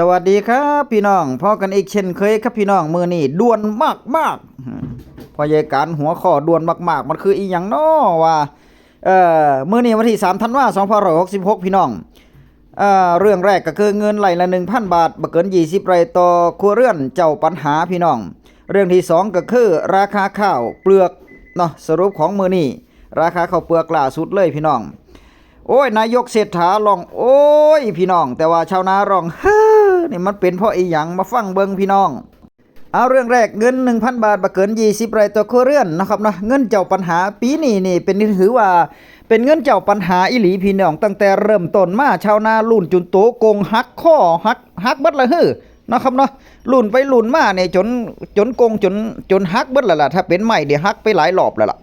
สวัสดีครับพี่น้องพอกันอีกเช่นเคยครับพี่น้องมือนี่ด่วนมากมากพอยายการหัวข้อด่วนมาก ๆ มันคืออีหยังนอว่าเอ่อมือนี่วันที่3ธันวาคม2566พี่น้องเอ่อเรื่องแรกก็คือเงินไหลละ1,000บาทบ่เกิน20ไรต่อครัวเรือนเจ้าปัญหาพี่น้อง เรื่องที่สองก็คือราคาข้าวเปลือกเนาะสรุปของมือนี่ราคาข้าวเปลือกล่าสุดเลยพี่น้องโอ้ย นายกเศรษฐาลอง โอ้ย พี่น้อง แต่ว่าชาวนาร้องเฮ้ อนี่มันเป็นเพราะอีหยังมาฟังเบิงพี่น้อง เอาเรื่องแรกเงิน 1,000 บาทบ่เกิน 20ไรายต่อครัวเรือนนะครับเนาะเงินเจ้าปัญหาปีนี้นี่เป็นถือว่าเป็นเงินเจ้าปัญหาอีหลีพี่น้อง ตั้งแต่เริ่มต้นมาชาวนาลุ่นจุนโตโกงหักข้อหักหักบิดละฮือนะครับเนาะลุ่นไปลุ่นมาเนี่ยจนจนโกงจนจนหักเบิดและล่ะถ้าเป็นใหม่เดี๋ยวหักไปหลายรอบแล้วล่ะ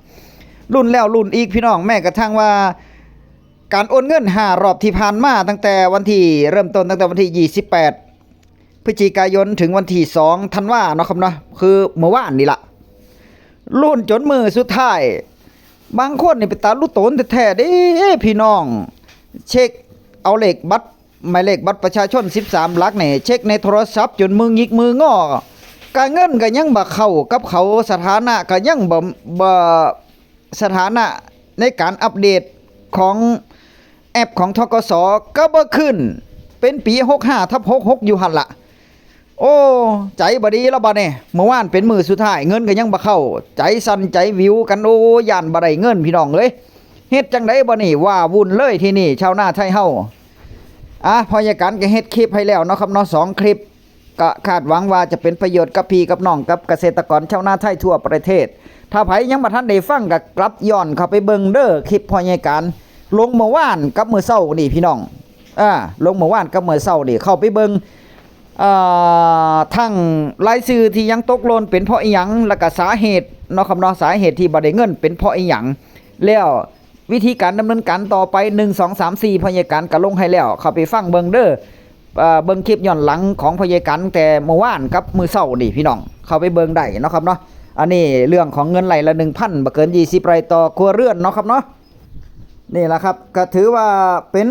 รุ่นแล้วรุ่นอีกพี่น้องแม้กระทั่งว่า การโอนเงิน5รอบที่ผ่านมาตั้งแต่วันที่เริ่มต้นตั้งแต่วันที่ 28 พฤศจิกายนถึงวันที่2ธันวาเนาะครับเนาะคือเมื่อวานนี่ละรุ่นจนมือสุดท้าย บางคนนี่ไปตาลุโตนแท้ๆเด้พี่น้อง เช็คเอาเลขบัตรหมายเลขบัตรประชาชน 13 หลักนี่เช็คในโทรศัพท์จนมือหงิกมืองอการเงินก็ยังบ่เข้ากับเขาสถานะก็ยังบ่บ่สถานะในการอัปเดตของแอปของทกสก็บ่ขึ้น เป็นปี 65ทับ66 อยู่หันละ โอ้ ใจบดีแล้วบัดนี้เมื่อวานเป็นมือสุดท้ายเงินก็ยังบ่เข้า ใจสั่นใจวิวกันโอ้ย่านบ่ได้เงินพี่น้องเอ้ยเฮ็ดจังไดบ่นี่ว่าวุ่นเลยที่นี่ ชาวนาไทยเฮาอะพอยาการก็เฮ็ดคลิปให้แล้วเนาะครับเนาะสองคลิป ก็คาดหวังว่าจะเป็นประโยชน์กับพี่กับน้องกับเกษตรกรชาวนาไทยทั่วประเทศ ถ้าไผยังบ่ทันได้ฟังก็กลับย้อนเข้าไปเบิ่งเด้อคลิปพอยาการลงเมื่อวานกับมื้อเช้านี่พี่น้องอ่าลงเมื่อวานกับมื้อเช้านี่เข้าไปเบิ่งอ่า ทั้งรายชื่อที่ยังตกหล่นเป็นเพราะอีหยังแล้วก็สาเหตุเนาะครับเนาะสาเหตุที่บ่ได้เงิน เป็นเพราะอีหยังแล้ววิธีการดำเนินการต่อไป 1 2 3 4พยาการก็ลงให้แล้วเข้าไปฟังเบิงเด้อเบิงคลิปย้อนหลังของพยาการแต่เมื่อวานกับมือเช้านี่พี่น้อง เข้าไปเบิงได้เนาะครับเนาะอันนี้เรื่องของเงินไหลละ1,000บ่เกิน20ไรต่อครัวเรือนเนาะครับเนาะนี่แหละครับก็ถือว่าเป็น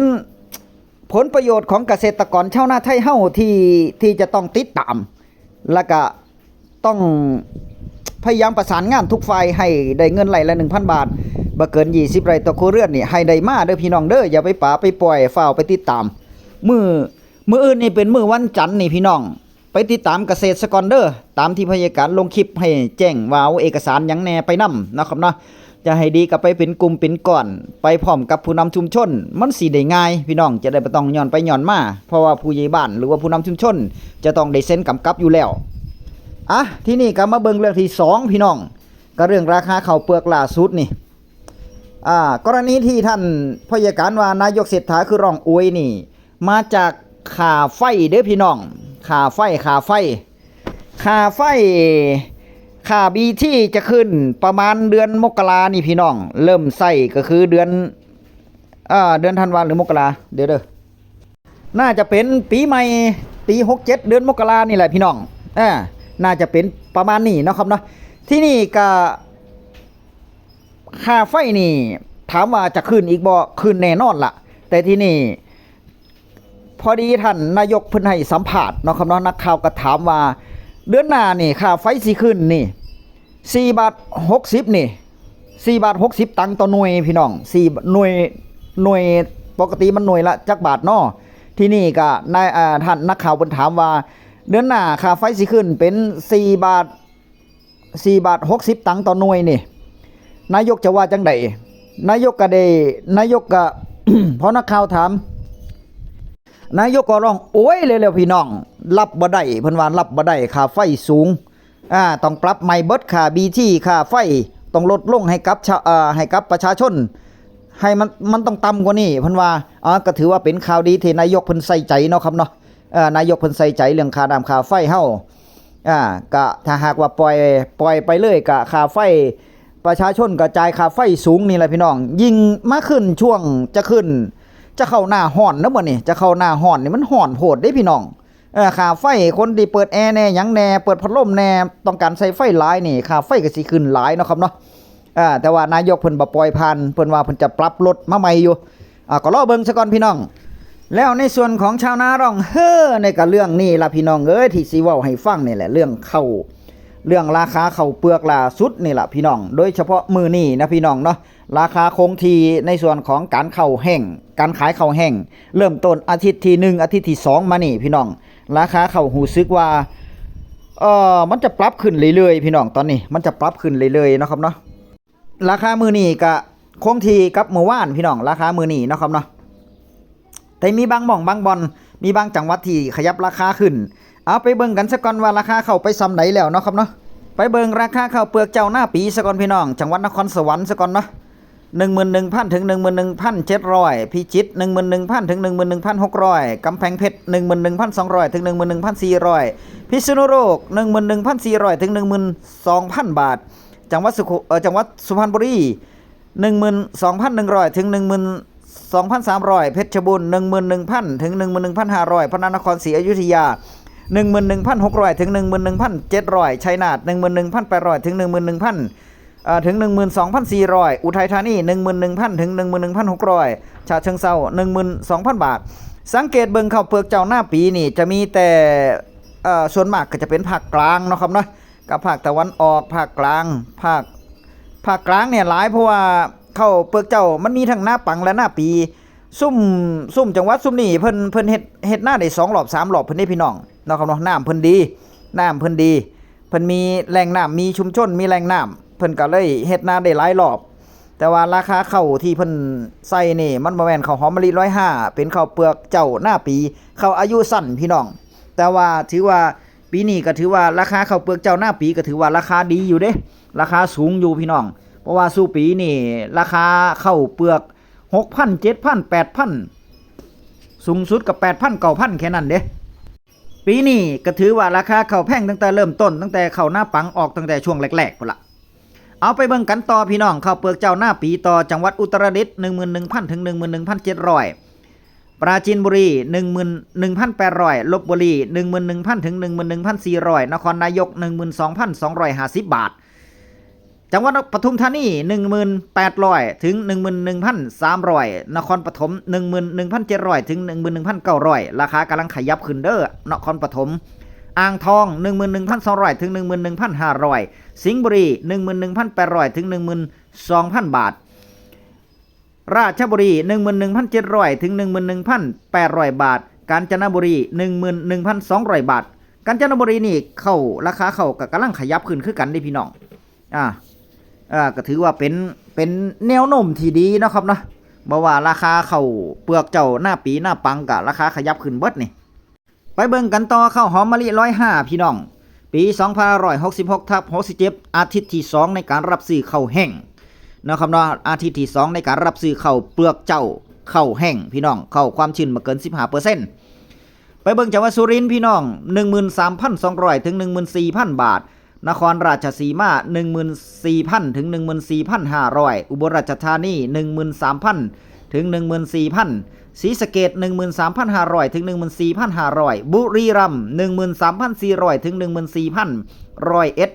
ผลประโยชน์ของเกษตรกรชาวนาไทยเฮ้าที่ที่จะต้องติดตาม แล้วก็ต้องพยายามประสานงานทุกฝ่ายให้ได้เงินไหลละ1,000บาทบ่เกิน20ไรต่อครัวเรือนนี่ให้ได้มาเด้อพี่น้องเด้ออย่าไปป่าไปปล่อยเฝ้าไปติดตาม มือมืออื่นนี่เป็นมือวันจันทร์นี่พี่น้อง ไปติดตามเกษตรกรเด้อตามที่พยาการลงคลิปให้แจ้งว่าเอาเอกสารยังแหน่ไปนํนะครับเนาะ จะให้ดีก็ไปเป็นกลุ่มเป็นก้อน ไปพร้อมกับผู้นำชุมชน มันสิได้ง่าย พี่น้องจะได้บ่ต้องย้อนไปย้อนมา เพราะว่าผู้ใหญ่บ้านหรือว่าผู้นำชุมชน จะต้องได้เซ็นกำกับอยู่แล้วอะที่นี่ก็มาเบิ่งเรื่องที่สองพี่น้อง ก็เรื่องราคาข้าวเปลือกล่าสุดนี่อ่ากรณีที่ท่านพยาการว่านายกเศรษฐาคือรองอวยนี่ มาจากค่าไฟเด้อพี่น้องค่าไฟค่าไฟค่าไฟ ค่าบีที่จะขึ้นประมาณเดือนมกรานี่พี่น้อง เริ่มใส่ก็คือเดือนอ่าเดือนธันวาหรือมกราเดี๋ยวเด้อน่าจะเป็นปีใหม่ปี67เดือนมกรานี่แหละพี่น้องอ่าน่าจะเป็นประมาณนี้นะครับเนาะที่นี่ก็ค่าไฟนี่ ถามว่าจะขึ้นอีกบ่ขึ้นแน่นอนล่ะ แต่ที่นี่ พอดีท่านนายกเพิ่นให้สัมภาษณ์นะครับเนาะนักข่าวก็ถามว่า เดือนหน้านี่ค่าไฟสิขึ้นนี่4บาท60นี่4บาท60ตังค์ต่อหน่วยพี่น้อง4หน่วยหน่วยปกติมันหน่วยละจักบาทเนาะที่นี่ก็นายอ่าท่านนักข่าวเพิ่นถามว่า เดือนหน้าค่าไฟสิขึ้นเป็น4บาท4บาท60ตังค์ต่อหน่วยนี่ นายกจะว่าจังไดนายกก็ได้นายกก็พอนักข่าวถาม นายกก็ร้องโอ้ยเร็วๆพี่น้อง รับบ่ได้เพิ่นว่ารับบ่ได้ค่าไฟสูงอ่าต้องปรับใหม่เบิดค่าบีที่ค่าไฟต้องลดลงให้กับชาเอ่อให้กับประชาชน ให้มันมันต้องต่ำกว่านี้เพิ่นว่าอ๋อก็ถือว่าเป็นข่าวดีที่นายกเพิ่นใส่ใจเนาะครับเนาะเอ่อนายกเพิ่นใส่ใจเรื่องค่าน้ำค่าไฟเฮาอ่าก็ถ้าหากว่าปล่อยปล่อยไปเลยก็ค่าไฟประชาชนก็จ่ายค่าไฟสูงนี่แหละพี่น้อง ยิ่งมาขึ้นช่วงจะขึ้น จะเข้าหน้าห้อนนะบ่นี่จะเข้าหน้าห้อนนี่มันห้อนโหดเด้พี่น้องเออค่าไฟคนที่เปิดแอร์แน่ยังแน่เปิดพัดลมแน่ต้องการใช้ไฟหลายนี่ค่าไฟก็สิขึ้นหลายเนาะครับเนาะอ่าแต่ว่านายกเพิ่นบ่ปล่อยผ่านเพิ่นว่าเพิ่นจะปรับลดมาใหม่อยู่อ่าก็รอเบิ่งซะก่อนพี่น้อง แล้วในส่วนของชาวนาร้องเฮ้อในกับเรื่องนี้ล่ะพี่น้องเอ้ยที่สิเว้าให้ฟังนี่แหละเรื่องเข้า เรื่องราคาเข้าเปลือกล่าสุดนี่แหละพี่น้อง โดยเฉพาะมือนี้นะพี่น้องเนาะราคาคงทีในส่วนของการเข้าแห้ง การขายเข้าแห้ง เริ่มต้นอาทิตย์ที่หนึ่งอาทิตย์ที่สองมานี่พี่น้อง ราคาเข้าหูซึกว่าเออมันจะปรับขึ้นเรื่อยๆพี่น้องตอนนี้ มันจะปรับขึ้นเรื่อยๆนะครับเนาะราคามือนี้ก็คงทีกับเมื่อวานพี่น้อง ราคามือนี้เนะครับเนาะแต่มีบางหม่องบางบอนมีบางจังหวัดที่ขยับราคาขึ้น เอาไปเบิ่งกันสักก่อนว่าราคาเข้าไปซ้ำไหนแล้วเนาะครับเนาะไปเบิ่งราคาข้าวเปลือกเจ้าหน้าปีสักก่อนพี่น้อง จังหวัดนครสวรรค์สักก่อนเนาะหนึ่งหมื่นหนึ่งพันถึงหนึ่งหมื่นหนึ่งพันเจ็ดร้อยพิจิตหนึ่งหมื่นหนึ่งพันถึงหนึ่งหมื่นหนึ่งพันหกร้อยกำแพงเพชรหนึ่งหมื่นหนึ่งพันสองร้อยถึงหนึ่งหมื่นหนึ่งพันสี่ร้อยพิษณุโลกหนึ่งหมื่นหนึ่งพันสี่ร้อยถึงหนึ่งหมื่นสองพันบาท จังหวัดสุขจังหวัดสุพรรณบุรีหนึ่งหมื่นสองพันหนึ่งร้อยถึงหนึ่งหมื่น2,300เพชรบูรณ์11,000ถึง11,500พระนครศรีอยุธยา 11,600 ถึง 11,700ชัยนาท11,800 ถึง 11,000ถึง 12,400 อุทัยธานี 11,000 ถึง 11,600 ชาเชิงเซา12,000 บาท สังเกตเบิ่งข้าวเปลือกเจ้าหน้าปีนี่จะมีแต่ส่วนมากก็จะเป็นภาคกลางเนาะครับเนาะกับภาคตะวันออกภาคกลางภาคภาคกลางเนี่ยหลายเพราะว่าเข้าเปลือกเจ้ามันมีทั้งหน้าปังและหน้าปี ซุ่มซุ่มจังหวัดซุ่มนี่เพิ่นเพิ่นเฮ็ดเฮ็ดหน้าได้สองรอบสามรอบเพิ่นได้พี่น้อง เนาะครับเนาะน้ำเพิ่นดีน้ำเพิ่นดี เพิ่นมีแหล่งน้ำมีชุมชนมีแหล่งน้ำเพิ่นก็เลยเฮ็ดหน้าได้หลายรอบ แต่ว่าราคาข้าวที่เพิ่นใส่นี่มันบ่แม่นข้าวหอมมะลิ105เป็นข้าวเปลือกเจ้าหน้าปีข้าวอายุสั้นพี่น้อง แต่ว่าถือว่าปีนี้ก็ถือว่าราคาข้าวเปลือกเจ้าหน้าปีก็ถือว่าราคาดีอยู่เด้ ราคาสูงอยู่พี่น้อง เพราะว่าสู้ปีนี่ราคาข้าวเปลือกหกพันเจ็ดพันแปดพันสูงสุดกับแปดพันเก้าพันแค่นั้นเด้ ปีนี้ก็ถือว่าราคาข้าวแพงตั้งแต่เริ่มต้นตั้งแต่ข้าวหน้าปังออกตั้งแต่ช่วงแรกๆพุ่นละเอาไปเบิ่งกันต่อพี่น้องข้าวเปลือกเจ้าหน้าปีต่อจังหวัดอุตรดิตถ์หนึ่งหมื่นหนึ่งพันถึงหนึ่งหมื่นหนึ่งพันเจ็ดร้อยปราจีนบุรีหนึ่งหมื่นหนึ่งพันแปดร้อยลบบุรีหนึ่งหมื่นหนึ่งพันถึงหนึ่งหมื่นหนึ่งพันสี่ร้อยนครนายกหนึ่งหมื่นสองพันสองร้อยห้าสิบบาท จังหวัดปทุมธานี 1,800 ถึง 11,300 นครปฐม 11,700 ถึง 11,900 ราคากำลังขยับขึ้นเด้อนครปฐมอ่างทอง 11,200 ถึง 11,500 สิงห์บุรี 11,800 ถึง 12,000 บาท ราชบุรี 11,700 ถึง 11,800 บาท กาญจนบุรี 11,200 บาท กาญจนบุรีนี่เข้าราคาเข้ากับกำลังขยับขึ้นคือกันเด้พี่น้องอ่า อ่าก็ถือว่าเป็นเป็นแนวโน้มที่ดีนะครับเนาะบ่ว่าราคาเข้าเปลือกเจ้าหน้าปีหน้าปังกับราคาขยับขึ้นเบิดนี่ ไปเบิ่งกันต่อข้าวหอมมะลิ105พี่น้อง ปี2566ทับ67อาทิตย์ที่2ในการรับซื้อข้าวแห้งนะครับเนาะอาทิตย์ที่2ในการรับซื้อข้าวเปลือกเจ้าข้าวแห้งพี่น้องข้าวความชื้นมาเกิน15%ไปเบิ่งจังหวัดสุรินทร์พี่น้อง13,200ถึง14,000บาท นครราชสีมา 14,000 ถึง 14,500 อุบลราชธานี 13,000 ถึง 14,000ศรีสะเกษ13,500 ถึง 14,500 บุรีรัมย์13,400 ถึง 14,000ร้อยเอ็ด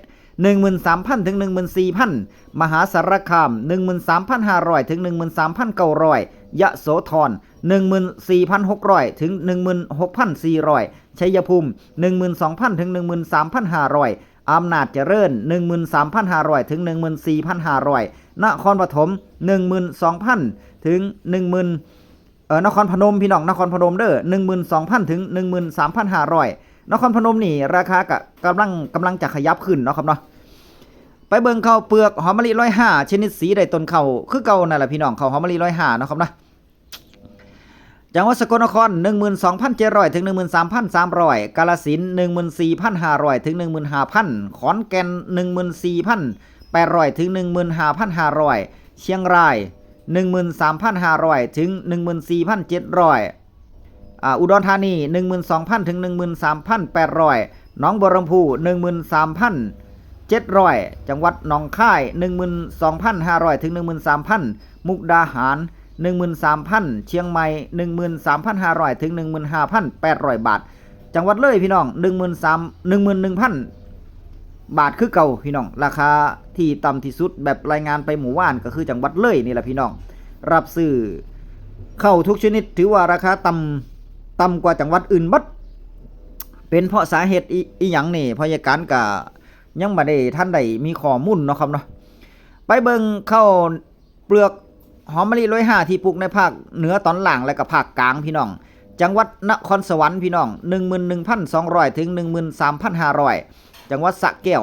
13,000 ถึง 14,000 มหาสารคาม 13,500 ถึง 13,900 ยะโสธร 14,600 ถึง 16,400 ชัยภูมิ 12,000 ถึง 13,500 อำนาจเจริญ 13,500 ถึง 14,500 นครปฐม 12,000 ถึง 10,000เออนครพนมพี่น้องนครพนมเด้อ12,000 ถึง 13,500 นครพนมนี่ราคากะกำลังกำลังจะขยับขึ้นเนาะครับเนาะไปเบิ่งข้าวเปลือกหอมมะลิร้อยห้าชนิดสีใดต้นเขาคือเก่านั่นแหละพี่น้องข้าวหอมมะลิร้อยห้าเนาะครับนะ จังหวัดสกลนคร 12,700 ถึง 13,300 กาฬสิน14,500 ถึง 15,000 ขอนแก่น 14,800 ถึง 15,500 เชียงราย 13,500 ถึง 14,700อ่าอุดรธานี 12,000 ถึง 13,800หนองบัวลำพู 13,700 จังหวัดหนองคาย 12,500 ถึง 13,000 มุกดาหาร 13,000 เชียงใหม่ 13,500 ถึง 15,800 บาท จังหวัดเลยพี่น้อง 13,000 11,000 บาทคือเก่าพี่น้อง ราคาที่ต่ำที่สุดแบบรายงานไปหมู่ว่านก็คือจังหวัดเลยนี่แหละพี่น้อง รับซื้อเข้าทุกชนิดถือว่าราคาต่ำต่ำกว่าจังหวัดอื่นบัดเป็นเพราะสาเหตุอีหยังนี่พยาการกะยังบ่ได้ท่านใดมีข้อมูลเนาะครับเนาะไปเบิ่งข้าเปลือก หอมมะลิร้อยห้าที่ปลูกในภาคเหนือตอนล่างและก็ภาคกลางพี่น้อง จังหวัดนครสวรรค์พี่น้อง 11,200 ถึง 13,500 จังหวัดสระแก้ว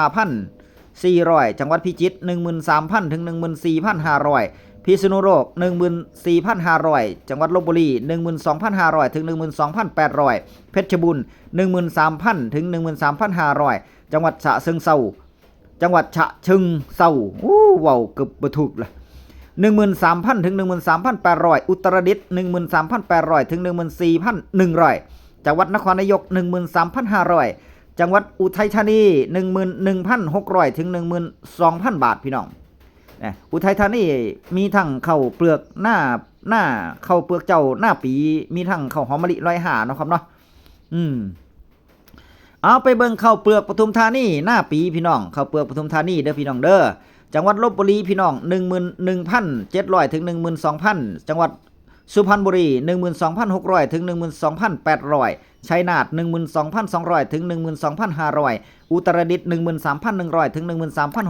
15,400 จังหวัดพิจิตร13,000 ถึง 14,500 พิษณุโลก 14,500 จังหวัดลบบุรี 12,500 ถึง 12,800 เพชรบูรณ์13,000 ถึง 13,500 จังหวัดฉะเชิงเทราจังหวัดฉะเชิงเทราอู้ว้าวเกือบบ่ถูกละ 13,000 ถึง 13,800 อุตรดิตถ์13,800 ถึง 14,100 จังหวัดนครนายก 13,500 จังหวัดอุทัยธานี 11,600 ถึง 12,000 บาทพี่น้องอุทัยธานีมีทั้งเข้าเปลือกหน้าหน้าเข้าเปลือกเจ้าหน้าปี มีทั้งเข้าหอมมะลิร้อยหานะครับเนาะอืมเอาไปเบิ่งข้าเปลือกปทุมธานีหน้าปีพี่น้องเข้าเปลือกปทุมธานีเด้อพี่น้องเด้อ จังหวัดลบบุรีพี่น้อง11,700 ถึง 12,000 จังหวัดสุพรรณบุรี 12,600 ถึง 12,800 ชัยนาท 12,200 ถึง 12,500 อุตรดิตถ์13,100 ถึง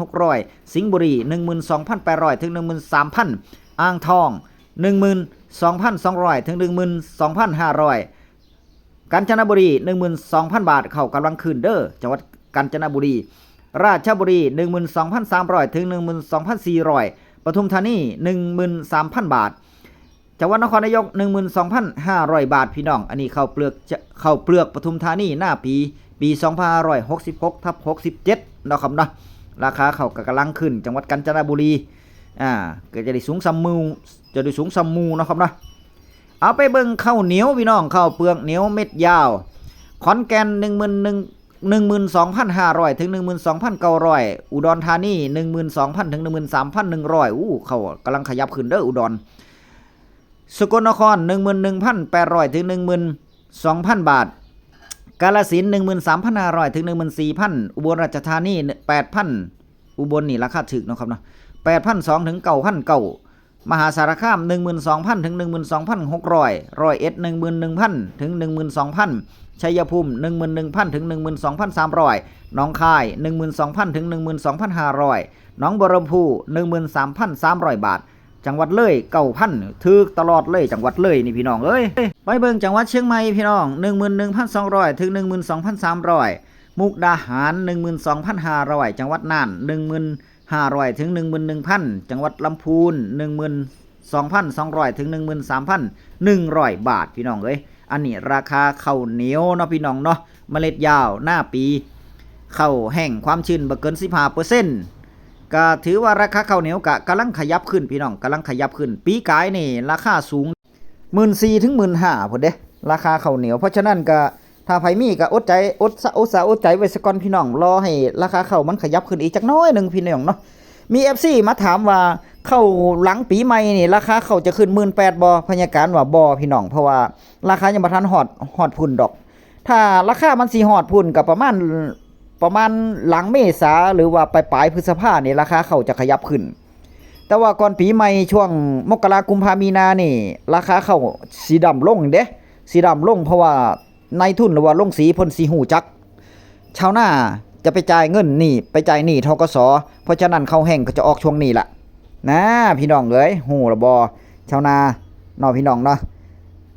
13,600 สิงห์บุรี 12,800 ถึง 13,000 อ่างทอง 12,200 ถึง 12,500 กาญจนบุรี 12,000 บาท เข้ากำลังคืนเด้อ จังหวัดกาญจนบุรี ราชบุรี 12,300 ถึง 12,400 ปทุมธานี 13,000 บาท จังหวัดนครนายก 12,500 บาทพี่น้อง อันนี้เข้าเปลือกจะข้าเปลือกปทุมธานีหน้าปี ปี2566ทับ67เนาะครับเนาะ ราคาเขาวก็กำลังขึ้น จังหวัดกาญจนบุรี อ่าก็จะได้สูงซัมมู จะได้สูงซัมมูเนาะครับเนาะ เอาไปเบิ่งข้าวเหนียวพี่น้องข้าวเปลือกเหนียวเม็ดยาว ขอนแก่น1 1 0 12,500 ถึง 12,900 อุดรธานี 12,000 ถึง 13,100 อู้เขากำลังขยับขึ้นเด้ออุดร สกลนคร 11,800 ถึง 12,000 บาท กาฬสิน13,500 ถึง 14,000 อุบลราชธานี 8,000 อุบลนี่ราคาถึกนะครับเนาะ8,200 ถึง9,900เก่ามหาสารคาม 12,000 ถึง 12,600ร้อยเอ็ด11,000 ถึง 12,000 ชัยภูมิ 11,000 ถึง 12,300หนองคาย 12,000 ถึง 12,500หนองบัวลำพู 13,300 บาท จังหวัดเลยเก้าพันถือตลอดเลยจังหวัดเลยนี่พี่น้องเอ้ย ไปเบิ่งจังหวัดเชียงใหม่พี่น้อง 11,200 ถึง 12,300 มุกดาหาร 12,500 จังหวัดน่าน 1,500 ถึง 11,000 จังหวัดลำพูน12,200 ถึง 13,100 บาท พี่น้องเอ้ย อันนี้ราคาข้าวเหนียวเนาะพี่น้องเนาะเมล็ดยาวหน้าปีข้าวแห้งความชื้นบ่เกิน15%ก็ถือว่าราคาข้าวเหนียวกะกำลังขยับขึ้นพี่น้องกำลังขยับขึ้น ปีกายนี่ราคาสูง14,000ถึง15,000พุ่นเด้ราคาข้าวเหนียว เพราะฉะนั้นก็ถ้าไผมีก็อดใจอดสะอดสะอดใจไว้สักก่อนพี่น้องรอให้ราคาข้าวมันขยับขึ้นอีกจักน้อยหนึ่งพี่น้องเนาะ มี FC มาถามว่าเข้าหลังปีใหม่นี่ราคาเข้าจะขึ้น18,000บ่พยากรว่าบ่พี่น้อง เพราะว่าราคายังบ่ทันฮอดฮอดพุ่นดอก ถ้าราคามันสิฮอดพุ่นก็ประมาณประมาณหลังเมษาหรือว่าปลายปลายพฤษภาเนี่ราคาเข้าจะขยับขึ้น แต่ว่าก่อนปีใหม่ช่วงมกรากุมภามีนานี่ ราคาเข้าสีดำลงเด้สีดำลงเพราะว่านายทุนหรือว่าลงสีพ่นสีหูจัก ชาวนา จะไปจ่ายเงินหนี่ไปจ่ายหนี้ทกสเพราะฉะนั้นเข้าแห้งก็จะออกช่วงนี้ละนะพี่น้องเอ้ยหูละบอชาวนานาะพี่น้องเนาะ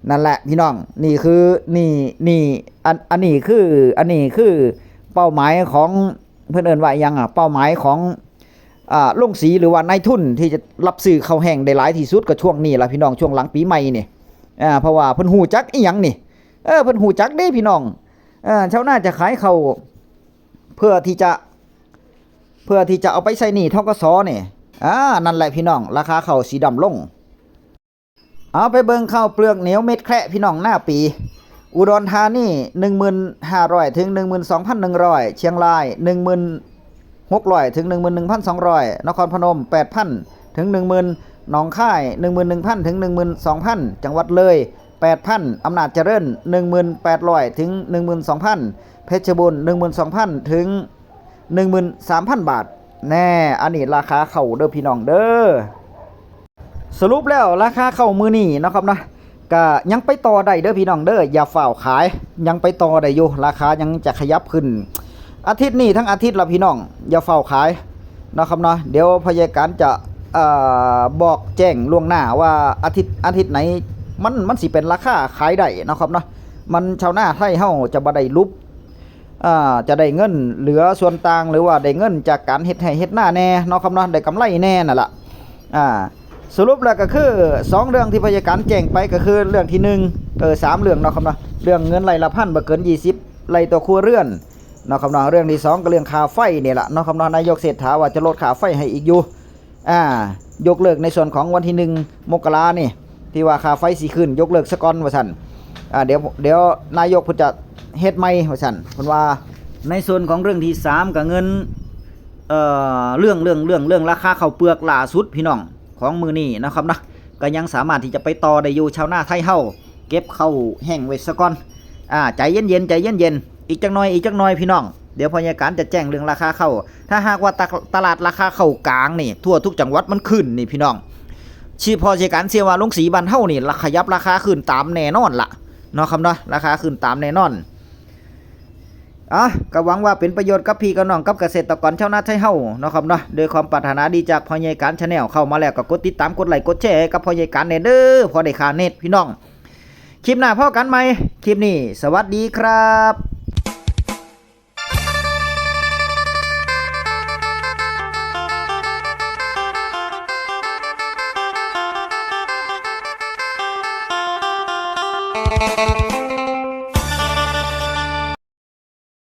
นั่นแหละพี่น้องนี่คือนี่นี่อันอันนี้คืออันนี้คือเป้าหมายของเพื่อนเอินว่ายังอะเป้าหมายของอ่าลงสีหรือว่านายทุนที่จะรับซื้อเข้าแห้งได้หลายที่สุดก็ช่วงนี้ละพี่น้องช่วงหลังปีใหม่นี่อ่าเพราะว่าเพิ่นหูจักอีหยังนี่เออเพิ่นหูจักเด้พี่น้องเออชาวนาจะขายเข้า เพื่อที่จะ เพื่อที่จะเอาไปใส่หนี้ทกสเนี่ยอ่านั่นแหละพี่น้อง ราคาข้าวสีดำลง เอาไปเบิ่งข้าวเปลือกเหนียวเม็ดแคระพี่น้องหน้าปี อุดรธานี1,500ถึง12,100 เชียงราย 1,600ถึง11,200 นครพนม 8,000ถึง10,000หนองคาย 11,000ถึง12,000 จังหวัดเลย 8,000 อำนาจเจริญ 1,800 ถึง 12,000 เพชรบูรณ์12,000 ถึง 13,000 บาท แน่ อันนี้ราคาเข้าเด้อพี่น้องเด้อ สรุปแล้วราคาเข้ามือนี่นะครับเนาะก็ยังไปต่อได้เด้อพี่น้องเด้อ อย่าฝ่าขาย ยังไปต่อได้อยู่ ราคายังจะขยับขึ้น อาทิตย์นี้ทั้งอาทิตย์ละพี่น้อง อย่าฝ่าขายนะครับเนาะ เดี๋ยวพยาการจะอ่อบอกแจ้งล่วงหน้าว่าอาทิตย์อาทิตย์ไหน มันมันสิเป็นราคาขายได้นะครับเนาะมันชาวนาไทยเฮาจะบ่ได้ลุบอ่าจะได้เงินเหลือส่วนต่างหรือว่าได้เงินจากการเฮ็ดให้เฮ็ดหน้าแน่เนาะครับเนาะได้กำไรแน่นั่นล่ะอ่าสรุปแล้วก็คือสองเรื่องที่พยาการแจ้งไปก็คือเรื่องที่หนึ่งเออสามเรื่องเนาะครับเนาะเรื่องเงินไรละพันบ่เกิน 20ไรต่อครัวเรือนเนาะครับเนาะเรื่องที่สองก็เรื่องค่าไฟนี่แหละเนาะครับเนาะนายกเศรษฐาว่าจะลดค่าไฟให้อีกอยู่อ่ายกเลิกในส่วนของวันที่หนึ่งมกรานี่ ที่ว่าค่าไฟสิขึ้นยกเลิกสะก่อนว่าซั่นอ่าเดี๋ยวเดี๋ยวนายกเพิ่นจะเฮ็ดใหม่ว่าซั่นเพิ่นว่าในส่วนของเรื่องที่สามก็เงินเอ่อเรื่องเรื่องเรื่องเรื่องราคาข้าวเปลือกล่าสุดพี่น้องของมือนี้นะครับนะก็ยังสามารถที่จะไปต่อได้อยู่ชาวนาไทยเฮาเก็บข้าวแห้งไว้ซะก่อนอ่าใจเย็นๆใจเย็นๆอีกจักหน่อยอีกจักหน่อยพี่น้องเดี๋ยวพยาการจะแจ้งเรื่องราคาเข้า ถ้าหากว่าตลาดราคาเข้ากลางนี่ ทั่วทุกจังหวัดมันขึ้นนี่พี่น้อง ชีพอเชการเสียว่าลงสีบ้านเฮานี่ราขยับราคาขึ้นตามแน่นอนล่ะเนาะครับเนาะราคาขึ้นตามแน่นอนอะก็หวังว่าเป็นประโยชน์กับพี่กับน้องกับเกษตรกรชาวนาไทยเฮาเนาะครับเนาะโดยความปรารถนาดีจากพ่อใหญ่การชาแนลเข้ามาแล้วก็กดติดตามกดไลค์กดแชร์กับพ่อใหญ่การแน่เด้อพอได้ค่าเน็ตพี่น้อง คลิปหน้าพ่อกันไหมคลิปนี้ สวัสดีครับ